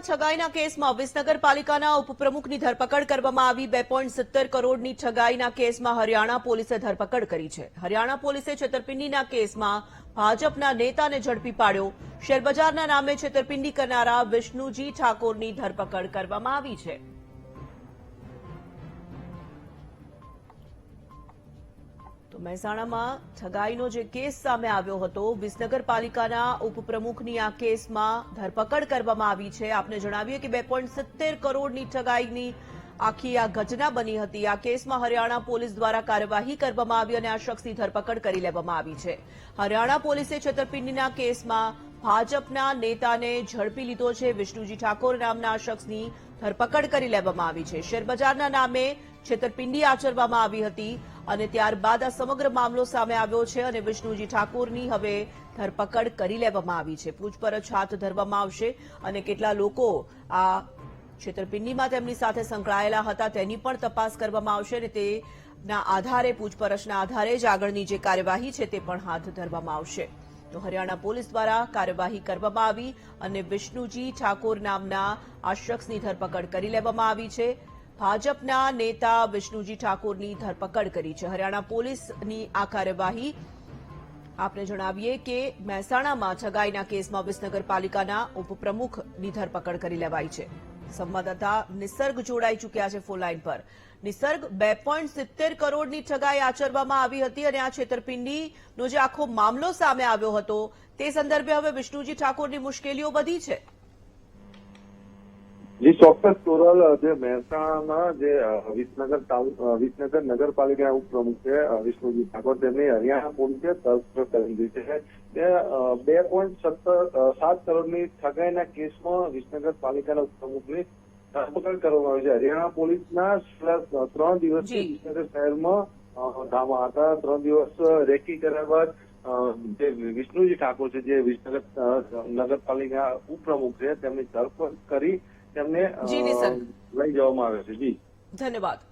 છગાઈના કેસમાં વિસનગર ઉપપ્રમુખની ધરપકડ કરવામાં આવી. બે પોઈન્ટ સત્તર કરોડની છગાઈના કેસમાં હરિયાણા પોલીસે ધરપકડ કરી છે. હરિયાણા પોલીસે છેતરપિંડીના કેસમાં ભાજપના નેતાને ઝડપી પાડ્યો. શેરબજારના નામે છેતરપિંડી કરનારા વિષ્ણુજી ઠાકોરની ધરપકડ કરવામાં આવી છે. મહેસાણામાં ઠગાઈનો જે કેસ સામે આવ્યો હતો વિસનગર પાલિકાના ઉપપ્રમુખની આ કેસમાં ધરપકડ કરવામાં આવી છે. આપને જણાવીએ કે બે કરોડની ઠગાઈની આખી આ ઘટના બની હતી. આ કેસમાં હરિયાણા પોલીસ દ્વારા કાર્યવાહી કરવામાં આવી અને આ શખ્સની ધરપકડ કરી લેવામાં આવી છે. હરિયાણા પોલીસે છેતરપિંડીના કેસમાં ભાજપના નેતાને ઝડપી લીધો છે. વિષ્ણુજી ઠાકોર નામના શખ્સની ધરપકડ કરી લેવામાં આવી છે. શેરબજારના નામે છેતરપિંડી આચરવામાં આવી હતી. અને ત્યારબાદ આ સમગ્ર મામલો સામે આવ્યો છે અને વિષ્ણુજી ઠાકોરની હવે ધરપકડ કરી લેવામાં આવી છે. પૂછપરછ હાથ ધરવામાં આવશે અને કેટલા લોકો આ છેતરપિંડીમાં તેમની સાથે સંકળાયેલા હતા તેની પણ તપાસ કરવામાં આવશે અને તેના આધારે, પૂછપરછના આધારે જ આગળની જે કાર્યવાહી છે તે પણ હાથ ધરવામાં આવશે. તો હરિયાણા પોલીસ દ્વારા કાર્યવાહી કરવામાં આવી અને વિષ્ણુજી ઠાકોર નામના આ શખ્સની ધરપકડ કરી લેવામાં આવી છે. ભાજપના નેતા વિષ્ણુજી ઠાકોરની ધરપકડ કરી છે. હરિયાણા પોલીસની આ કાર્યવાહી આપને જણાવીએ કે મહેસાણામાં છગાઈના કેસમાં વિસનગર પાલિકાના ઉપપ્રમુખની ધરપકડ કરી લેવાઈ છે. સંવાદદાતા નિસર્ગ જોડાઈ ચૂક્યા છે ફોનલાઈન પર. નિસર્ગ બે પોઈન્ટ સિત્તેર કરોડની ઠગાઈ આચરવામાં આવી હતી અને આ છેતરપિંડીનો જે આખો મામલો સામે આવ્યો હતો, તે સંદર્ભે હવે વિષ્ણુજી ઠાકોરની મુશ્કેલીઓ વધી છે. જી ચોક્કસ તોરલ જે મહેસાણામાં જે વિસનગર વિસનગર નગરપાલિકાના ઉપપ્રમુખ છે વિષ્ણુજી ઠાકોર તેમની હરિયાણા પોલીસે ધરપકડ કરી દીધી છે. તે બે પોઈન્ટ સત્તર સાત કરોડની ઠગાઈના કેસમાં વિસનગર પાલિકાના ઉપપ્રમુખની ધરપકડ કરવામાં આવી છે. હરિયાણા પોલીસના છેલ્લા ત્રણ દિવસથી વિસનગર શહેરમાં ધામા હતા. ત્રણ દિવસ રેકી કર્યા બાદ જે વિષ્ણુજી ઠાકોર છે જે વિસનગર નગરપાલિકા ઉપપ્રમુખ છે તેમની ધરપકડ કરી તેમને લઈ જવામાં આવે છે. જી. ધન્યવાદ.